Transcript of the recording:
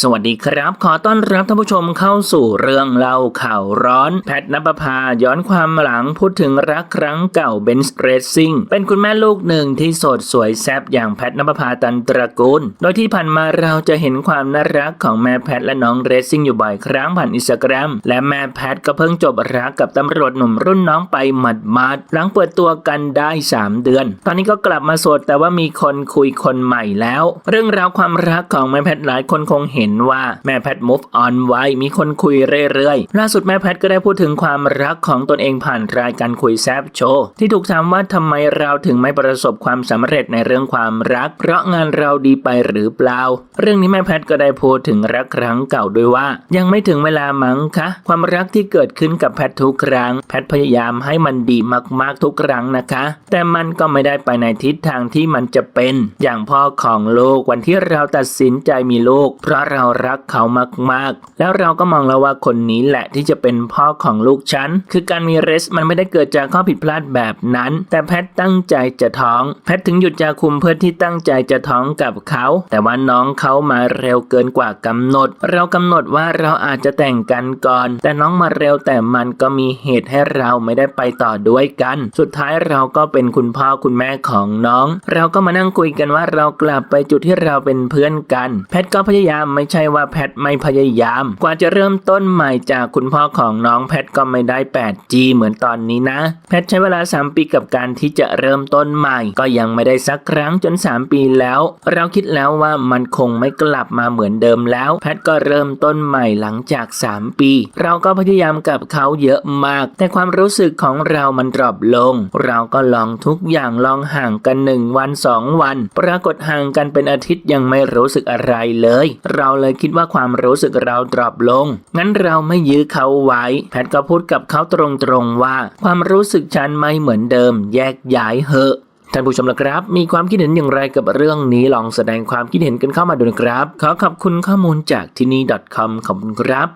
สวัสดีครับ ขอต้อนรับท่านผู้ชมเข้าสู่เรื่องเล่าข่าวร้อน แพทนปภาย้อนความหลังพูดถึงรักครั้งเก่าเบนซ์เรซซิ่งเป็นคุณแม่ลูกหนึ่งที่โสดสวยแซ่บอย่างแพทนปภาตันตระกูล โดยที่ผ่านมาเราจะเห็นความน่ารักของแม่แพทและน้องเรซซิ่งอยู่บ่อยครั้งผ่านอินสตาแกรมและแม่แพทก็เพิ่งจบรักกับตำรวจหนุ่มรุ่นน้องไปหมัดๆหลังเปิดตัวกันได้ 3 เดือน ตอนนี้ก็กลับมาโสดแต่ว่ามีคนคุยคนใหม่แล้ว เรื่องราวความรักของแม่แพทหลายคนคงเห็นห็นว่าแม่แพท move on ไว้มีคนคุยเรื่อยๆ ล่าสุดแม่แพทก็ได้พูดถึงความรักของตนเองผ่านรายการคุยแซบโชว์ที่ถูกถามว่าทำไมเราถึงไม่ประสบความสำเร็จในเรื่องความรัก เพราะงานเราดีไปหรือเปล่า เรื่องนี้แม่แพทก็ได้พูดถึงรักครั้งเก่าด้วยว่า ยังไม่ถึงเวลามั้งคะ ความรักที่เกิดขึ้นกับแพททุกครั้ง แพทพยายามให้มันดีมากๆทุกครั้งนะคะ แต่มันก็ไม่ได้ไปในทิศทางที่มันจะเป็น อย่างพ่อของลูกวันที่เราตัดสินใจมีลูกเพราะเรารักเขามากๆ แล้วเราก็มองแล้วว่าคนนี้แหละที่จะเป็นพ่อของลูกฉัน คือการมีเรสมันไม่ได้เกิดจากข้อผิดพลาดแบบนั้น แต่แพทตั้งใจจะท้อง แพทถึงหยุดยาคุมเพื่อที่ตั้งใจจะท้องกับเขา แต่ว่าน้องเขามาเร็วเกินกว่ากำหนด เรากำหนดว่าเราอาจจะแต่งกันก่อน แต่น้องมาเร็วแต่มันก็มีเหตุให้เราไม่ได้ไปต่อด้วยกัน สุดท้ายเราก็เป็นคุณพ่อคุณแม่ของน้อง เราก็มานั่งคุยกันว่าเรากลับไปจุดที่เราเป็นเพื่อนกัน แพทก็พยายามไม่ใช่ว่าแพทไม่พยายาม กว่าจะเริ่มต้นใหม่จากคุณพ่อของน้องแพทก็ไม่ได้ 8G เหมือนตอนนี้นะ แพทใช้เวลา 3 ปีกับการที่จะเริ่มต้นใหม่ ก็ยังไม่ได้สักครั้งจน 3 ปีแล้ว เราคิดแล้วว่ามันคงไม่กลับมาเหมือนเดิมแล้ว แพทก็เริ่มต้นใหม่หลังจาก 3 ปี เราก็พยายามกับเขาเยอะมาก แต่ความรู้สึกของเรามันดรอปลง เราก็ลองทุกอย่างลองห่างกันหนึ่งวันสองวัน ปรากฏห่างกันเป็นอาทิตย์ยังไม่รู้สึกอะไรเลย เราเราเลยคิดว่าความรู้สึกเราดรอปลง งั้นเราไม่ยื้อเขาไว้ แพทก็พูดกับเขาตรงๆว่า ความรู้สึกฉันไม่เหมือนเดิม แยกย้ายเหอะท่านผู้ชมละครับ มีความคิดเห็นอย่างไรกับเรื่องนี้ลองแสดงความคิดเห็นกันเข้ามาดูนะครับ ขอขอบคุณข้อมูลจากที่นี่ .com ขอบคุณครับ